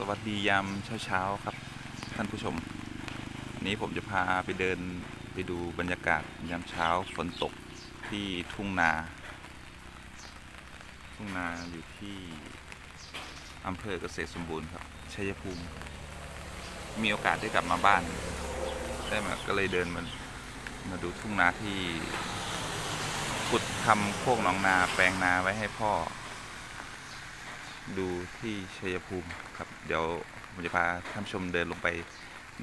สวัสดียามเช้าๆครับ ท่านผู้ชม วันนี้ผมจะพาไปเดินไปดูบรรยากาศยามเช้าฝนตกที่ทุ่งนา ทุ่งนาอยู่ที่อำเภอเกษตรสมบูรณ์ครับชัยภูมิ มีโอกาสได้กลับมาบ้าน ได้มาก็เลยเดินมามาดูทุ่งนาที่ขุดทำโคกหนองนาแปลงนาไว้ให้พ่อ ดูที่ชัยภูมิครับ เดี๋ยวผมจะพาท่านชมเดินลงไป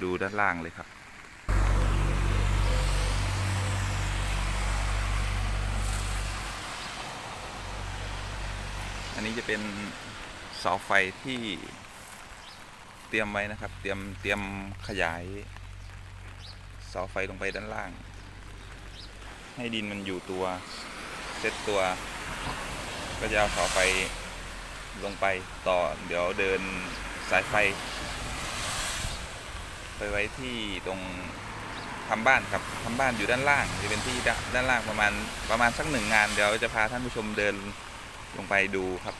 ดูด้านล่างเลยครับอันนี้จะเป็นเสาไฟที่เตรียมไว้นะครับ เตรียมเตรียมขยายเสาไฟลงไปด้านล่าง ให้ดินมันอยู่ตัวเซตตัว ก็จะเอาเสาไฟลงไปต่อเดี๋ยวเดิน สายไฟ ไปไว้ที่ตรงทำบ้านครับทำบ้านอยู่ด้านล่างจะเป็นที่ด้านล่างประมาณประมาณสักหนึ่งงานเดี๋ยวจะพาท่านผู้ชมเดินลงไปดูครับ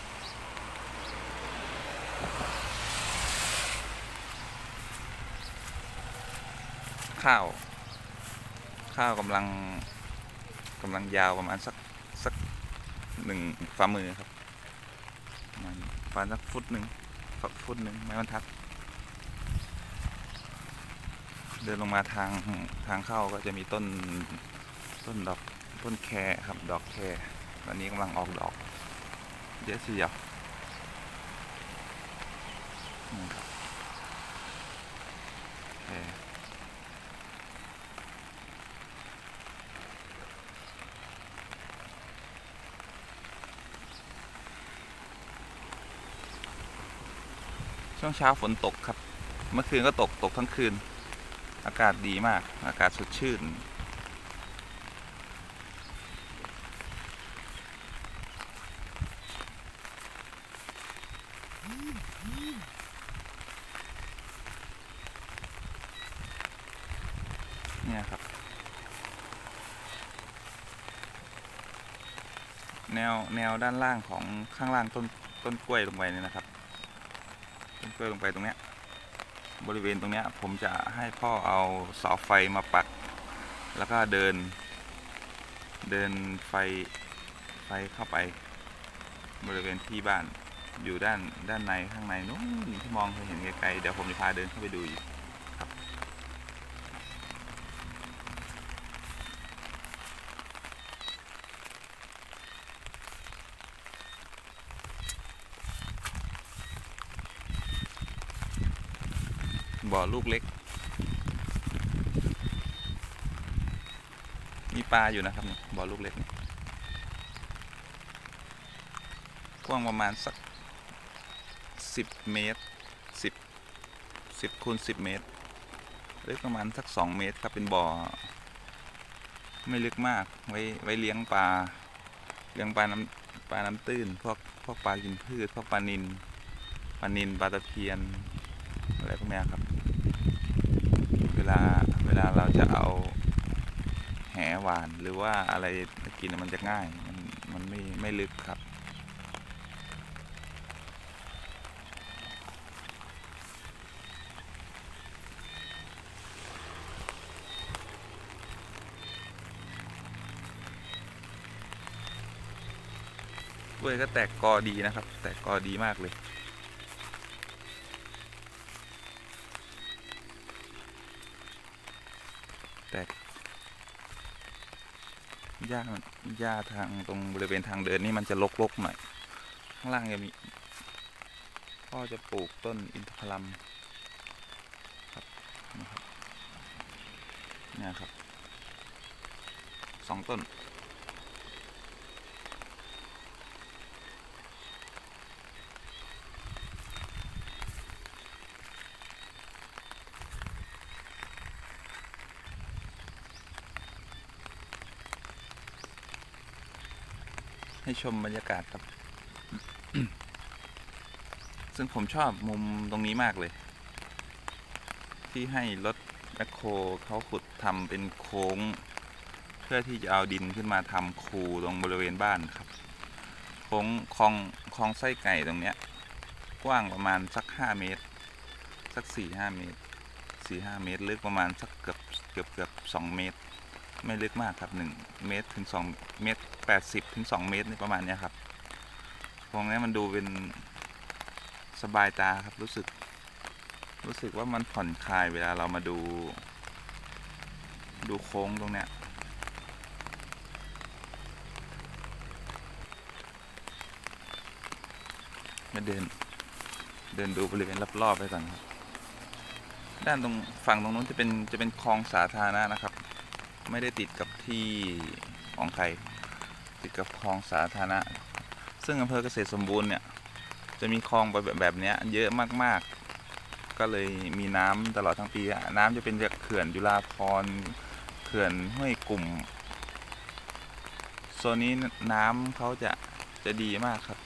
ข้าว ข้าวกำลังกำลังยาวประมาณสักสักหนึ่งฝ่ามือครับประมาณประมาณสักฟุตหนึ่ง ฟุตฟุตหนึ่งไม้บรรทัด เดินลงมาทางทางเข้าก็จะมีต้นต้นดอกต้นแครครับดอกแครตอนนี้กำลังออกดอก เยอะเสียบแคร ช่วงเช้าฝนตกครับ เมื่อคืนก็ตกตกทั้งคืน อากาศดีมาก อากาศสดชื่น เนี่ยครับ แนวแนวด้านล่างของข้างล่างต้นต้นกล้วยลงไปเนี่ยนะครับ ต้นกล้วยลงไปตรงเนี้ยบริเวณตรงเนี้ยผมจะให้พ่อเอาเสาไฟมาปัก แล้วก็เดิน เดินไฟไฟเข้าไป บริเวณที่บ้านอยู่ด้านด้านในข้างในนู้นที่มองเห็นไกลๆเดี๋ยวผมจะพาเดินเข้าไปดูอีก อลูกเล็ก มีปลาอยู่นะครับบ่อลูกเล็กกว้างประมาณสักสิบเมตรสิบสิบคูณสิบเมตรลึกประมาณสักสองเมตรครับเป็นบ่อ ไม่ลึกมากไว้ไว้เลี้ยงปลาเลี้ยงปลาน้ำปลาน้ำตื้นพวกพวกปลากินพืชพวกปลานินปลานินปลาตะเพียนอะไรพวกนี้ครับ ลาเวลาเราจะเอาแหหวานหรือว่าอะไรกินมันจะง่าย มันมันไม่ไม่ลึกครับ กล้วยก็แตกกอดีนะครับ แตกกอดีมากเลย หญ้าหญ้าทางตรงบริเวณทางเดินนี่มันจะรกๆหน่อย ข้างล่างจะมีพ่อจะปลูกต้นอินทผลัมครับนะครับเนี่ยครับสองต้น ให้ชมบรรยากาศครับ ซึ่งผมชอบมุมตรงนี้มากเลย ที่ให้รถแมคโครเขาขุดทำเป็นโค้ง เพื่อที่จะเอาดินขึ้นมาทำคูตรงบริเวณบ้านครับ โค้งคลองคลองไส้ไก่ตรงเนี้ย กว้างประมาณสักห้าเมตร สักสี่ห้าเมตรสี่ห้าเมตร ลึกประมาณสักเกือบเกือบเกือบสองเมตร ไม่ลึกมากครับหนึ่งเมตรถึงสองเมตรแปดสิบถึงสองเมตรนี่ประมาณเนี้ยครับตรงนี้มันดูเป็นสบายตาครับรู้สึก รู้สึกว่ามันผ่อนคลายเวลาเรามาดู ดูโค้งตรงเนี้ยมาเดิน เดินดูบริเวณรอบๆไปก่อนครับ ด้านตรงฝั่งตรงนู้นจะเป็นจะเป็นคลองสาธารณะนะครับ ไม่ได้ติดกับที่ของใคร ติดกับคลองสาธารณะ ซึ่งอำเภอเกษตรสมบูรณ์เนี่ย จะมีคลองแบบแบบเนี้ยเยอะมากๆ ก็เลยมีน้ำตลอดทั้งปี น้ำจะเป็นจากเขื่อนจุฬาภรเขื่อนห้วยกลุ่มโซนนี้น้ำเขาจะจะดีมากครับ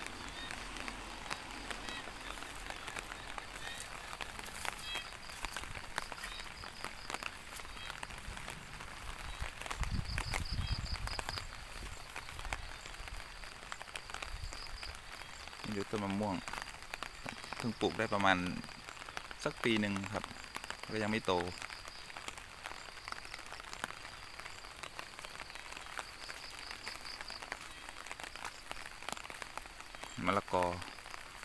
อยู่ต้นมะม่วงเพิ่งปลูกได้ประมาณสักปีหนึ่งครับ ก็ยังไม่โต มะละกอ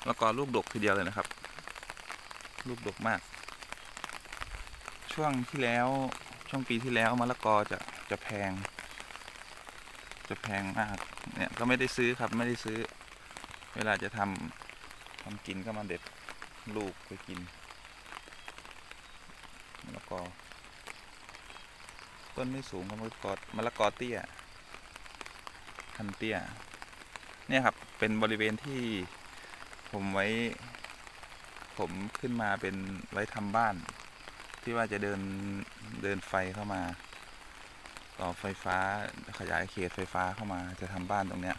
มะละกอลูกดกทีเดียวเลยนะครับ ลูกดกมาก ช่วงที่แล้วช่วงปีที่แล้วมะละกอจะจะแพง จะแพงมากเนี่ยก็ไม่ได้ซื้อครับไม่ได้ซื้อ เวลาจะทำทำกินก็มาเด็ดลูกไปกินมะละกอต้นไม่สูงครับมะละกอมะละกอเตี้ยพันเตี้ย เนี่ยครับ เป็นบริเวณที่ผมไว้ ผมขึ้นมาเป็นไว้ทำบ้าน ที่ว่าจะเดินเดินไฟเข้ามา ต่อไฟฟ้าขยายเขตไฟฟ้าเข้ามาจะทำบ้านตรงเนี้ย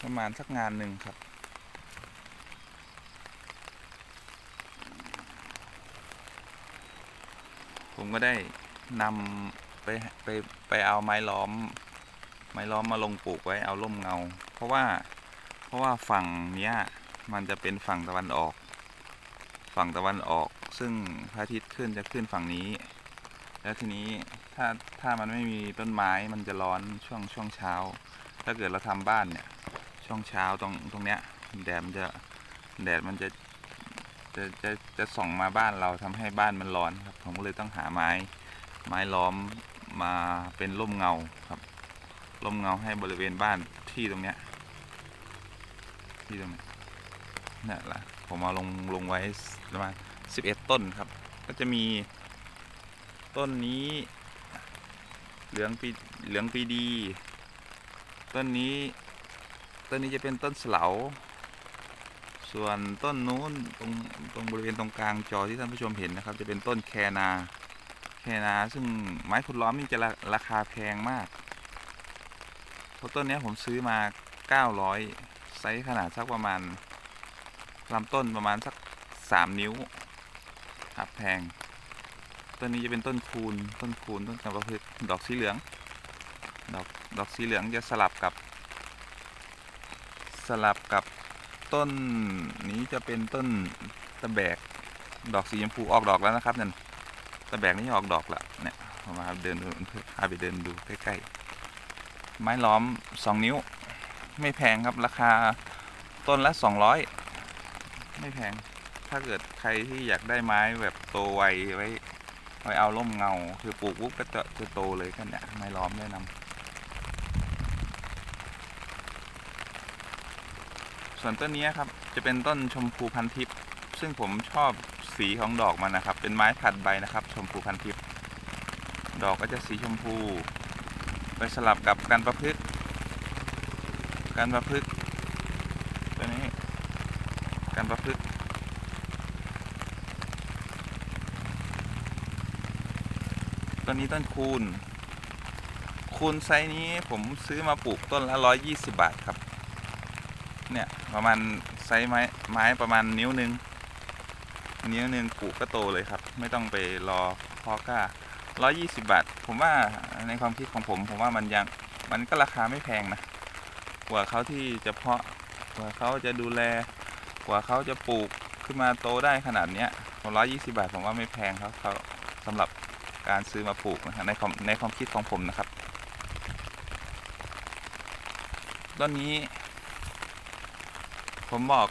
ประมาณสักงานหนึ่งครับผมก็ได้นำไปไปไปเอาไม้ล้อม ไม้ล้อมมาลงปลูกไว้เอาร่มเงา เพราะว่าเพราะว่าฝั่งเนี้ยมันจะเป็นฝั่งตะวันออก ฝั่งตะวันออกซึ่งพระอาทิตย์ขึ้นจะขึ้นฝั่งนี้ แล้วทีนี้ ถ้าถ้ามันไม่มีต้นไม้มันจะร้อนช่วงช่วงเช้า ถ้าเกิดเราทำบ้านเนี่ย ช่วงเช้าตรงตรงเนี้ยแดดมันจะแดดมันจะจะจะจะส่องมาบ้านเราทำให้บ้านมันร้อนครับ ผมก็เลยต้องหาไม้ไม้ล้อมมาเป็นร่มเงาครับร่มเงาให้บริเวณบ้านที่ตรงเนี้ยที่ตรงเนี้ยนี่แหละผมเอาลงลงไว้ประมาณสิบเอ็ดต้นครับ ก็จะมีต้นนี้ เหลืองปีเหลืองปีดี ต้นนี้ ต้นนี้จะเป็นต้นเสลาส่วนต้นนู้นตรงตรงบริเวณตรงกลางจอที่ท่านผู้ชมเห็นนะครับ จะเป็นต้นแคนาแคนาซึ่งไม้ขุดล้อมนี่จะราราคาแพงมากเพราะต้นนี้ผมซื้อมา 900 ไซส์ขนาดสักประมาณลำต้นประมาณสัก 3 นิ้วครับแพง ต้นนี้จะเป็นต้นคูณต้นคูณต้นจำปาพฤกษ์ดอกสีเหลือง ดอกดอกสีเหลืองจะสลับกับ สลับกับต้นนี้จะเป็นต้นตะแบก ดอกสีชมพูออกดอกแล้วนะครับนั่นตะแบกนี่ออกดอกล้วเนี่ยมาเดินดูพาไปเดินดูใกล้ๆ ไม้ล้อมสองนิ้ว ไม่แพงครับราคาต้นละสองร้อยไม่แพง ถ้าเกิดใครที่อยากได้ไม้แบบโตไวไว้ ไว้เอาร่มเงาคือปลูกปุ๊บก็จะจะโตเลยกันเนี่ยไม้ล้อมแนะนำส่วนต้นนี้ครับจะเป็นต้นชมพูพันทิพย์ซึ่งผมชอบสีของดอกมันนะครับ เป็นไม้ถัดใบนะครับ ชมพูพันทิพย์ดอกก็จะสีชมพู ไปสลับกับกันประพฤกษ์กันประพฤกษ์ตัวนี้กันประพฤก ต้นนี้ต้นคูณ คูณไซส์นี้ผมซื้อมาปลูกต้นละร้อยยี่สิบบาทครับ เนี่ยประมาณไซส์ไม้ไม้ประมาณนิ้วหนึ่งนิ้วหนึ่งปลูกก็โตเลยครับ ไม่ต้องไปรอเพอก้าร้อยยี่สิบบาท ผมว่าในความคิดของผมผมว่ามันยังมันก็ราคาไม่แพงนะกว่าเขาที่จะเพาะกว่าเขาจะดูแล กว่าเขาจะปลูกขึ้นมาโตได้ขนาดเนี้ยร้อยยี่สิบาทผมว่าไม่แพงครับเขาสำหรับ การซื้อมาปลูกนะในความในความคิดของผมนะครับต้นนี้ ผมบอก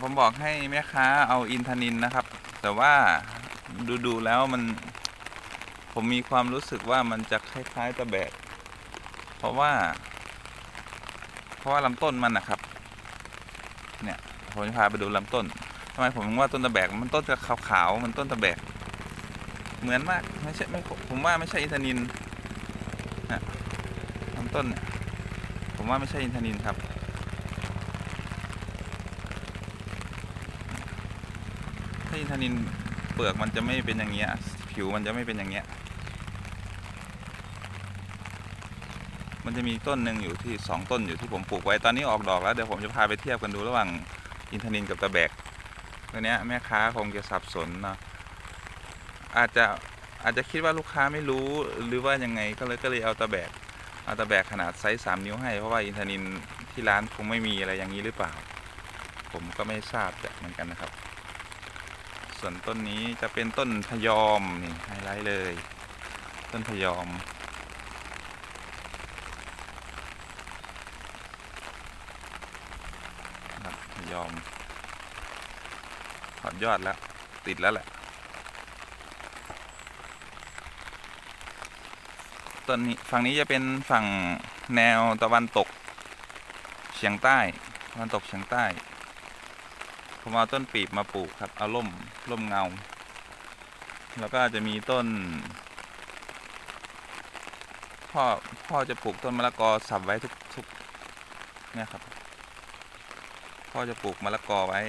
ผมบอกให้แม่ค้าเอาอินทนินนะครับ แต่ว่าดูดูแล้วมันผมมีความรู้สึกว่ามันจะคล้ายๆตะแบกเพราะว่า เพราะว่าลำต้นมันนะครับ เนี่ยผมจะพาไปดูลำต้นทำไมผมว่าต้นตะแบกมันต้นจะขาวๆมันต้นตะแบก เหมือนมากไม่ใช่ไม่ผมว่าไม่ใช่อินทนินนะลำต้นเนี่ยผมว่าไม่ใช่อินทนินครับ ถ้าอินทนินเปลือกมันจะไม่เป็นอย่างเงี้ยผิวมันจะไม่เป็นอย่างเงี้ยมันจะมีต้นหนึ่งอยู่ที่สองต้นอยู่ที่ผมปลูกไว้ตอนนี้ออกดอกแล้วเดี๋ยวผมจะพาไปเทียบกันดูระหว่างอินทนินกับตะแบกตัวเนี้ยแม่ค้าคงจะสับสนเนาะ อาจจะอาจจะคิดว่าลูกค้าไม่รู้หรือว่ายังไงก็เลยก็เลยเอาตะแบกเอาตะแบกขนาดไซส์สามนิ้วให้ เพราะว่าอินทนินที่ร้านคงไม่มีอะไรอย่างนี้หรือเปล่า ผมก็ไม่ทราบเหมือนกันนะครับ ส่วนต้นนี้จะเป็นต้นพยอมนี่ไฮไลท์เลย ต้นพยอม พยอมถอดยอดแล้ว ติดแล้วแหละ ต้นนี้ฝั่งนี้จะเป็นฝั่งแนวตะวันตกเฉียงใต้ตะวันตกเฉียงใต้ผมเอาต้นปีบมาปลูกครับเอาร่มร่มเงา แล้วก็จะมีต้น พ่อพ่อจะปลูกต้นมะละกอสับไว้ทุกทุกเนี่ยครับ พ่อจะปลูกมะละกอไว้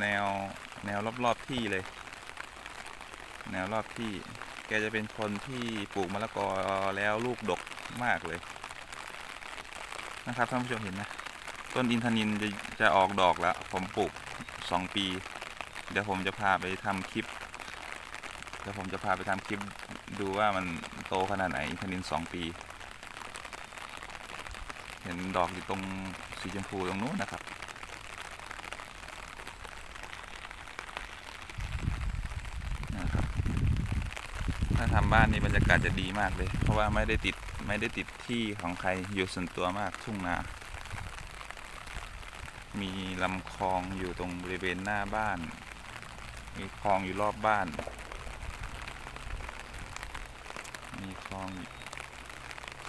แนวแนวรอบๆที่เลย แนวรอบที่ แกจะเป็นคนที่ปลูกมะละกอแล้วลูกดกมากเลย นะครับท่านผู้ชมเห็นไหมต้นอินทนินจะจะออกดอกแล้ว ผมปลูกสองปี เดี๋ยวผมจะพาไปทำคลิปเดี๋ยวผมจะพาไปทำคลิปดูว่ามันโตขนาดไหนอินทนินสองปี เห็นดอกอยู่ตรงสีชมพูตรงนู้นนะครับ ถ้าทำบ้านนี่บรรยากาศจะดีมากเลย เพราะว่าไม่ได้ติดไม่ได้ติดที่ของใครอยู่ส่วนตัวมากทุ่งนา มีลำคลองอยู่ตรงบริเวณหน้าบ้าน มีคลองอยู่รอบบ้าน มีคลอง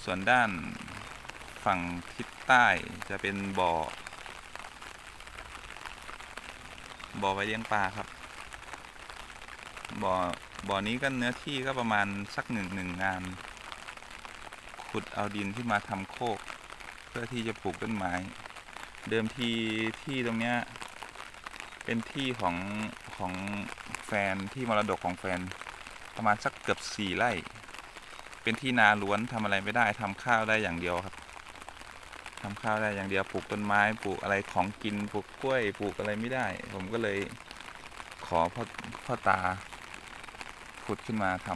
ส่วนด้านฝั่งทิศใต้จะเป็นบ่อ บ่อไว้เลี้ยงปลาครับบ่อ บ่อนี้ก็เนื้อที่ก็ประมาณสักหนึ่งหนึ่งงาน ขุดเอาดินที่มาทำโคก เพื่อที่จะปลูกต้นไม้ เดิมทีที่ตรงเนี้ยเป็นที่ของของแฟนที่มรดกของแฟน ประมาณสักเกือบสี่ไร่ เป็นที่นาล้วนทำอะไรไม่ได้ทำข้าวได้อย่างเดียวครับทำข้าวได้อย่างเดียวปลูกต้นไม้ปลูกอะไรของกินปลูกกล้วยปลูกอะไรไม่ได้ ผมก็เลยขอพ่อพ่อตา ขุดขึ้นมาท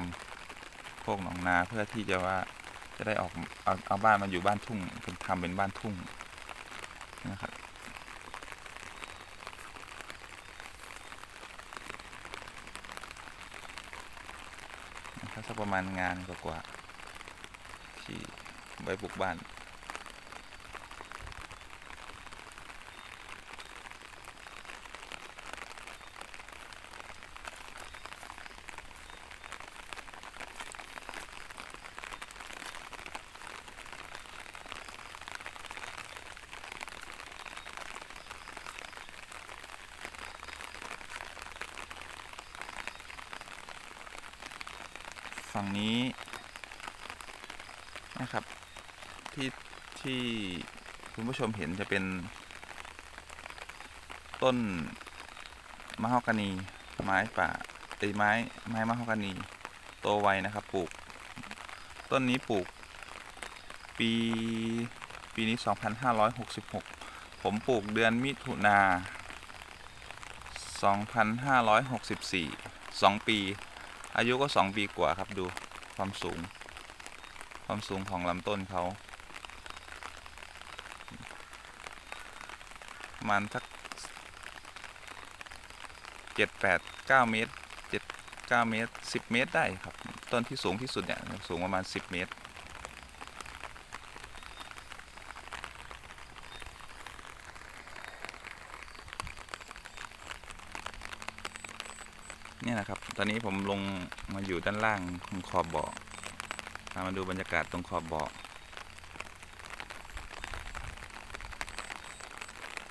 ำโคกหนองนาเพื่อที่จะว่าจะได้ออกเอาเอาบ้านมาอยู่บ้านทุ่งเป็นทำเป็นบ้านทุ่งนะครับนะครับสักประมาณงานกว่าๆที่ไว้ปลูกบ้าน ฝั่งนี้นะครับ ที่ที่คุณผู้ชมเห็นจะเป็น ต้นมะฮอกกานี ไม้ป่าไอยไม้ไม้มะฮอกกานีโตไวนะครับ ปลูก ต้นนี้ปลูก ปีปีนี้ 2566 ผมปลูกเดือนมิถุนา 2564 2 ปี อายุก็สองปีกว่าครับดูความสูง ความสูงของลำต้นเขาประมาณสักเจ็ดแปดเก้าเมตรเจ็ดเก้าเมตรสิบเมตรได้ครับ ต้นที่สูงที่สุดเนี่ย สูงประมาณสิบเมตร ตอนนี้ผมลงมาอยู่ด้านล่างของขอบบ่อพามาดูบรรยากาศตรงขอบบ่อ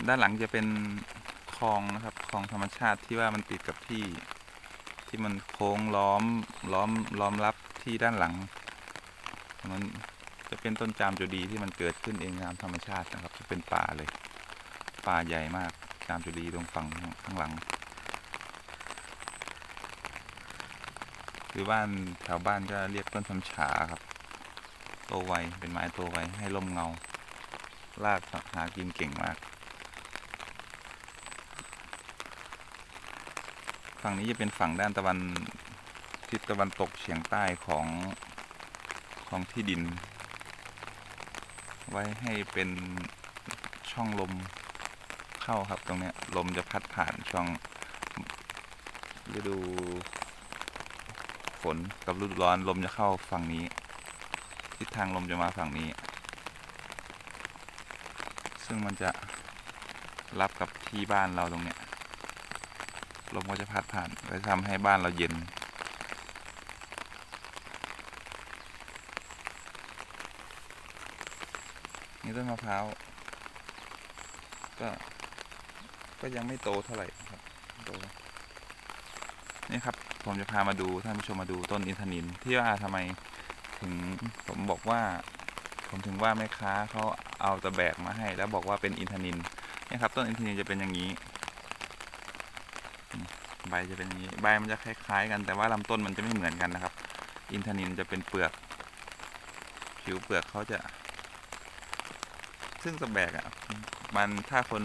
ด้านหลังจะเป็นคลองนะครับคลองธรรมชาติที่ว่ามันติดกับที่ ที่มันโค้งล้อมล้อมล้อมรับที่ด้านหลังมันจะเป็นต้นจามจุดีที่มันเกิดขึ้นเองตามธรรมชาตินะครับ จะเป็นป่าเลย ป่าใหญ่มากจามจุดีตรงฝั่งข้างหลัง คือบ้านแถวบ้านก็เรียกต้นทำฉาครับโตไวเป็นไม้โตไวให้ร่มเงา รากหากินเก่งมาก ฝั่งนี้จะเป็นฝั่งด้านตะวันทิศตะวันตกเฉียงใต้ของของที่ดิน ไว้ให้เป็นช่องลมเข้าครับตรงนี้ลมจะพัดผ่านช่องฤดู ฝนกับฤดูร้อนลมจะเข้าฝั่งนี้ ทิศทางลมจะมาฝั่งนี้ ซึ่งมันจะรับกับที่บ้านเราตรงเนี้ยลมก็จะพัดผ่านก็จะทำให้บ้านเราเย็น นี่ต้นมะพร้าว ก็ ก็ยังไม่โตเท่าไหร่ครับ โต นี่ครับ ผมจะพามาดูท่านผู้ชมมาดูต้นอินทนินที่ว่าทำไมถึงผมบอกว่า ผมถึงว่าแม่ค้าเขาเอาตะแบกมาให้ แล้วบอกว่าเป็นอินทนินนี่ครับ ต้นอินทนินจะเป็นอย่างนี้ ใบจะเป็นอย่างนี้ ใบมันจะคล้าย ๆ กันแต่ว่าลำต้นมันจะไม่เหมือนกันนะครับ อินทนินจะเป็นเปลือก ผิวเปลือกเขาจะ ซึ่งตะแบกอะ มันถ้าคน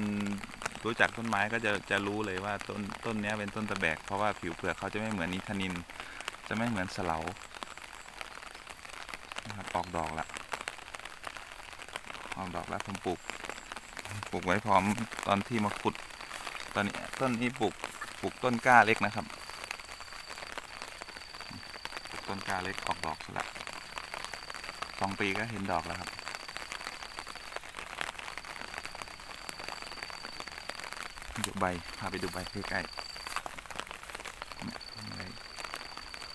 รู้จักต้นไม้ก็จะจะรู้เลยว่าต้นต้นนี้เป็นต้นตะแบก เพราะว่าผิวเปลือกเขาจะไม่เหมือนนิทานิน จะไม่เหมือนสะเหลานะครับออกดอกละออกดอกแล้วผมปลูกปลูกไว้พร้อมตอนที่มาขุด ตอนนี้ต้นนี้ปลูกปลูกต้นกล้าเล็กนะครับปลูกต้นกล้าเล็กออกดอกละสองปีก็เห็นดอกแล้วครับ ดูใบพาไปดูใบใกล้ๆ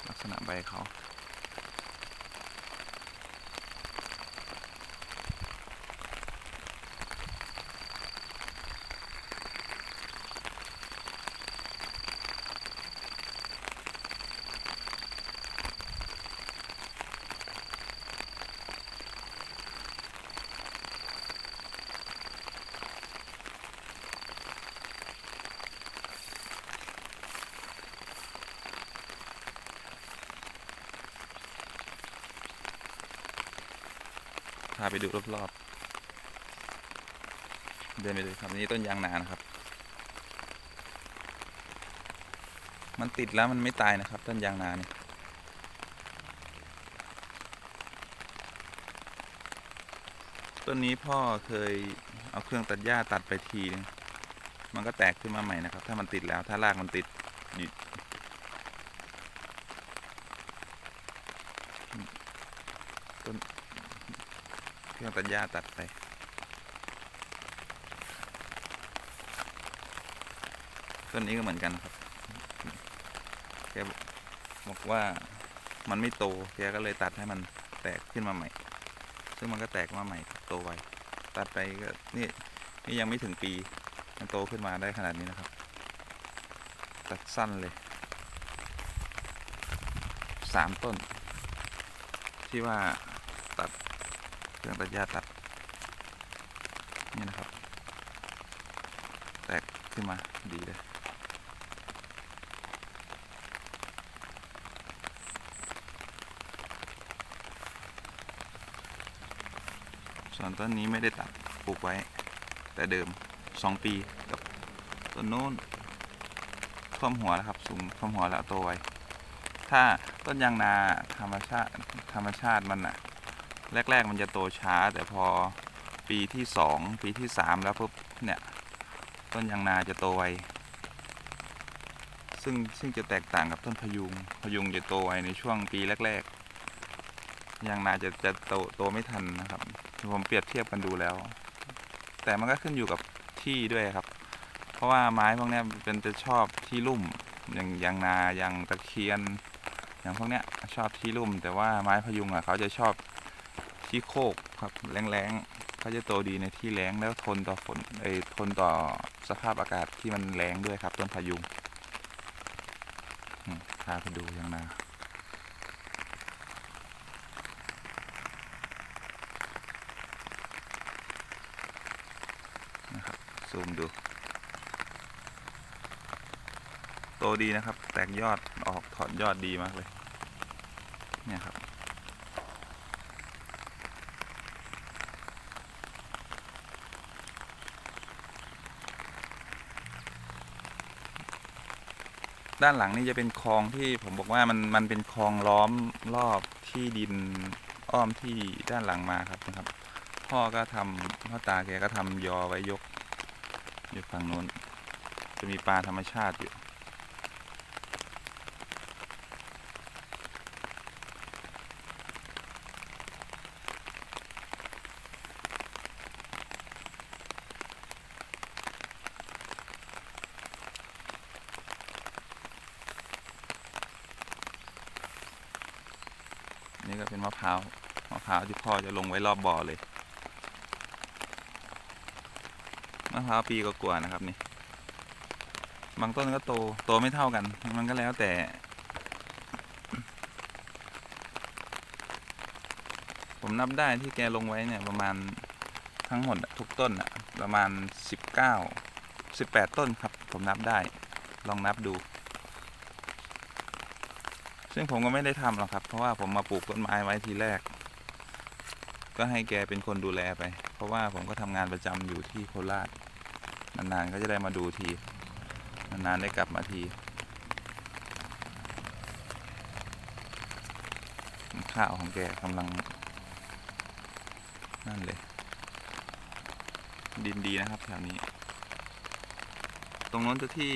ลักษณะใบเขาาไปดูรอบๆ เดินไปดูครับนี่ต้นยางนานะครับ มันติดแล้วมันไม่ตายนะครับ ต้นยางนาเนี่ยต้นนี้พ่อเคยเอาเครื่องตัดหญ้าตัดไปทีนึงมันก็แตกขึ้นมาใหม่นะครับ ถ้ามันติดแล้วถ้ารากมันติดอยู่ต้น เค รื่องตัดหญ้าตัดไปต้นนี้ก็เหมือนกันครับแกบอกว่ามันไม่โตแกก็เลยตัดให้มันแตกขึ้นมาใหม่ ซึ่งมันก็แตกมาใหม่โตไวตัดไปก็นี่นี่ยังไม่ถึงปี มันโตขึ้นมาได้ขนาดนี้นะครับ ตัดสั้นเลยสามต้น ที่ว่าตัด เครื่องตัดหญ้าตัด นี่นะครับ แตกขึ้นมาดีเลยส่วนต้นนี้ไม่ได้ตัดปลูกไว้ แต่เดิมสองปีกับต้นโน้นท่วมหัวแล้วครับ สูงท่วมหัวแล้วโตไวถ้าต้นยางนาธรรมชาติธรรมชาติมันอะ แรก ๆ มันจะโตช้า แต่พอปีที่สองปีที่สามแล้วปุ๊บเนี่ย ต้นยางนาจะโตไวซึ่งซึ่งจะแตกต่างกับต้นพยุงพยุงจะโตไวในช่วงปีแรกๆยางนาจะจะโตโตไม่ทันนะครับผมเปรียบเทียบกันดูแล้ว แต่มันก็ขึ้นอยู่กับที่ด้วยครับ เพราะว่าไม้พวกนี้เป็นจะชอบที่ลุ่มอย่างยางนาอย่างตะเคียน อย่างพวกเนี้ยชอบที่ลุ่ม แต่ว่าไม้พยุงอะเขาจะชอบ ที่โคกครับแรงๆเขาจะโตดีในที่แรงแล้วทนต่อฝนเอยทนต่อสภาพอากาศที่มันแรงด้วยครับ ต้นพยุงพาไปดูยางนานะครับซูมดู โตดีนะครับ แตกยอดออกถอนยอดดีมากเลย เนี่ยครับ ด้านหลังนี่จะเป็นคลองที่ผมบอกว่ามันมันเป็นคลองล้อมรอบที่ดินอ้อมที่ด้านหลังมาครับนะครับ พ่อก็ทำพ่อตาแกก็ทำยอไว้ยกอยู่ฝั่งนู้น จะมีปลาธรรมชาติอยู่ นี่ก็เป็นมะพร้าว มะ พ่อจะลงไว้รอบบ่อเลยมะพร้าวปีก็กว่าๆนะครับนี่ บางต้นก็โต โตไม่เท่ากัน มันก็แล้วแต่ ผมนับได้ที่แกลงไว้เนี่ยประมาณทั้งหมดทุกต้นอะประมาณสิบเก้าสิบแปดต้นครับ ผมนับได้ ลองนับดู ซึ่งผมก็ไม่ได้ทำหรอกครับ เพราะว่าผมมาปลูกต้นไม้ไว้ทีแรก ก็ให้แกเป็นคนดูแลไป เพราะว่าผมก็ทำงานประจำอยู่ที่โคราชนานๆก็จะได้มาดูทีนานๆได้กลับมาทีข้าวของแกกำลัง นั่นเลย ดินดีนะครับแถวนี้ ตรงโน้นจะที่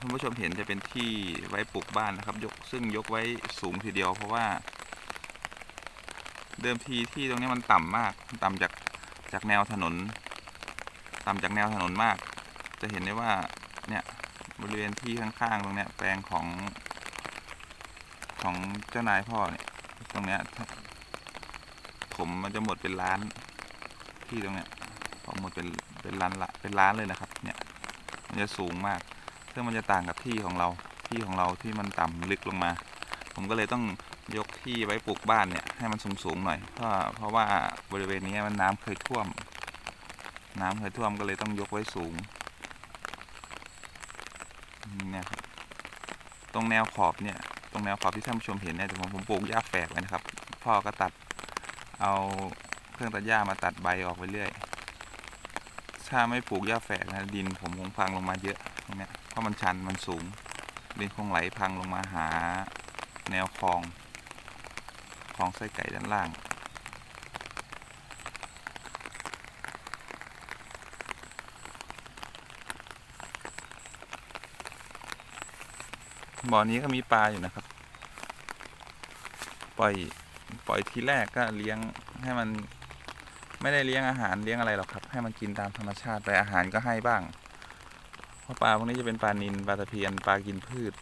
คุณผู้ชมเห็นจะเป็นที่ไว้ปลูกบ้านนะครับ ยกซึ่งยกไว้สูงทีเดียวเพราะว่า เดิมทีที่ตรงนี้มันต่ำมาก ต่ำจากจากแนวถนน ต่ำจากแนวถนนมาก จะเห็นได้ว่าเนี่ยบริเวณที่ข้างๆตรงเนี้ยแปลงของ ของเจ้านายพ่อเนี่ยตรงเนี้ยผมมันจะหมดเป็นล้านที่ตรงเนี้ยผมหมดเป็นเป็นล้านละเป็นล้านเลยนะครับ เนี่ยมันจะสูงมาก ซึ่งมันจะต่างกับที่ของเราที่ของเราที่มันต่ำลึกลงมา ผมก็เลยต้อง ยกที่ไว้ปลูกบ้านเนี่ยให้มันสูงสูงๆหน่อย เพราะเพราะว่าบริเวณนี้มันน้ำเคยท่วม น้ำเคยท่วมก็เลยต้องยกไว้สูงเนี่ยครับตรงแนวขอบเนี่ย ตรงแนวขอบที่ท่านผู้ชมเห็นเนี่ยผมผมปลูกหญ้าแฝกไว้นะครับ พ่อก็ตัดเอาเครื่องตัดหญ้ามาตัดใบออกไปเรื่อย ถ้าไม่ปลูกหญ้าแฝกนะดินผมคงพังลงมาเยอะตรงเนี้ยเพราะมันชันมันสูงดินคงไหลพังลงมาหาแนวคลอง คลองไส้ไก่ด้านล่าง บ่อนี้ก็มีปลาอยู่นะครับ ปล่อยปล่อยทีแรกก็เลี้ยงให้มันไม่ได้เลี้ยงอาหารเลี้ยงอะไรหรอกครับ ให้มันกินตามธรรมชาติไปอาหารก็ให้บ้าง เพราะปลาพวกนี้จะเป็นปลานิลปลาตะเพียนปลากินพืช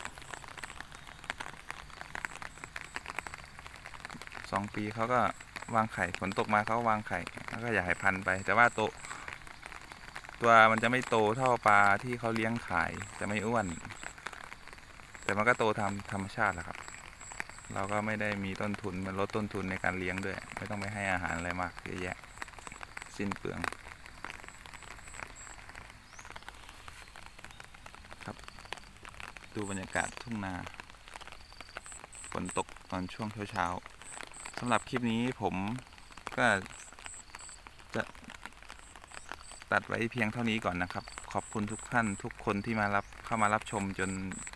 สองปีเขาก็วางไข่ฝนตกมาเขาก็วางไข่แล้วก็อยากให้พันธุ์ไป แต่ว่าโต ตัวมันจะไม่โตเท่าปลาที่เขาเลี้ยงขายจะไม่อ้วน แต่มันก็โตตามธรรมชาติแหละครับ เราก็ไม่ได้มีต้นทุนมันลดต้นทุนในการเลี้ยงด้วย ไม่ต้องไปให้อาหารอะไรมากเยอะแยะ สิ้นเปลือง ครับ ดูบรรยากาศทุ่งนาฝนตกตอนช่วงเช้าๆำหรับคลิปนี้ผมก็จะตัดไว้เพียงเท่านี้ก่อนนะครับ ขอบคุณทุกท่านทุกคนที่มารับเข้ามารับชมจน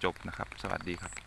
จบนะครับ สวัสดีครับ